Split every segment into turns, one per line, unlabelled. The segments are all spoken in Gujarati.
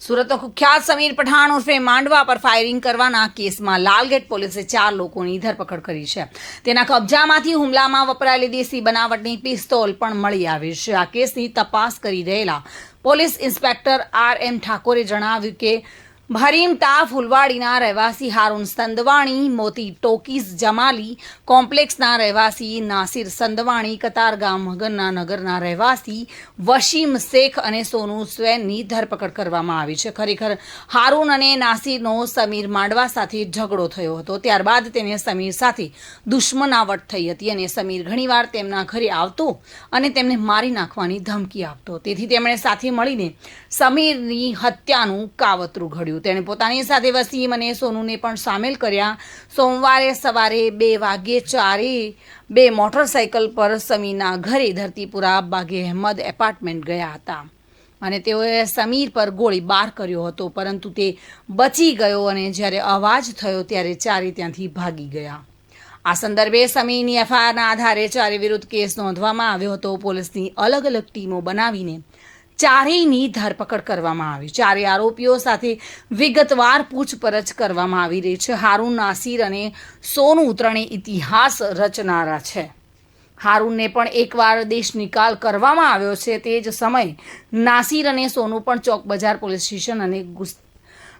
સુરતનો કુખ્યાત સમીર પઠાણ ઉર્ફે માંડવા પર ફાયરિંગ કરવાના કેસમાં લાલગેટ પોલીસે ચાર લોકોની ધરપકડ કરી છે. તેના કબજામાંથી હુમલામાં વપરાયેલી દેશી બનાવટની પિસ્તોલ પણ મળી આવી છે. આ કેસની તપાસ કરી રહેલા પોલીસ ઇન્સ્પેક્ટર આર એમ ઠાકોરે જણાવ્યું કે ભરીમ તા ફુલવાડીના રહેવાસી હારૂન સંદવાણી, મોતી ટોકીઝ જમાલી, કોમ્પ્લેક્સના રહેવાસી નાસિર સંદવાણી, કતારગામ મગરના નગરના રહેવાસી વશીમ શેખ અને સોનુ સ્વેનની ધરપકડ કરવામાં આવી છે. ખરેખર હારૂન અને નાસિરનો સમીર માંડવા સાથે ઝઘડો થયો હતો. ત્યારબાદ તેને સમીર સાથે દુશ્મનાવટ થઈ હતી અને સમીર ઘણીવાર તેમના ઘરે આવતો અને તેમને મારી નાખવાની ધમકી આપતો. તેથી તેમણે સાથે મળીને સમીરની હત્યાનું કાવતરું ઘડ્યું તેણે પોતાની સાથે વસીમ અને સોનુને પણ સામેલ કર્યા. સોમવારે સવારે બે વાગ્યે ચારે બે મોટરસાયકલ પર સમીના ઘરે ધરતીપુરા બાગે અહેમદ એપાર્ટમેન્ટ ગયા હતા. અને તેઓએ સમીર પર ગોળીબાર કર્યો હતો, પરંતુ તે બચી ગયો અને જ્યારે અવાજ થયો ત્યારે ચારે ત્યાંથી ભાગી ગયા. આ સંદર્ભે સમીરની એફઆઈઆરના આધારે ચારે વિરુદ્ધ કેસ નોંધવામાં આવ્યો હતો. પોલીસની અલગ અલગ ટીમો બનાવીને ચારેયની ધરપકડ કરવામાં આવી. ચારે આરોપીઓ સાથે વિગતવાર પૂછપરછ કરવામાં આવી રહી છે. હારૂન નાસિર અને સોનું ત્રણે ઇતિહાસ રચનારા છે. હારૂનને પણ એકવાર દેશ નિકાલ કરવામાં આવ્યો છે તે જ સમયે નાસિર અને સોનું પણ ચોક બજાર પોલીસ સ્ટેશન અને ગુસ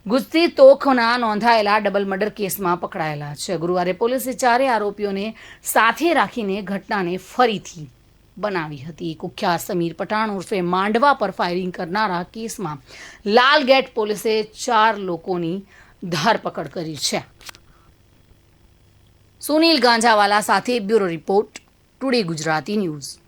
ગુસ્તી તોખના નોંધાયેલા ડબલ મર્ડર કેસમાં પકડાયેલા છે. ગુરુવારે પોલીસે ચારે આરોપીઓને સાથે રાખીને ઘટનાને ફરીથી બનાવી હતી. કુખ્યાત સમીર પઠાણ ઉર્ફે માંડવા પર ફાયરિંગ કરનારા કેસમાં લાલગેટ પોલીસે ચાર લોકોની ધરપકડ કરી છે. સુનિલ ગાંજાવાલા સાથે bureau report, today Gujarati news.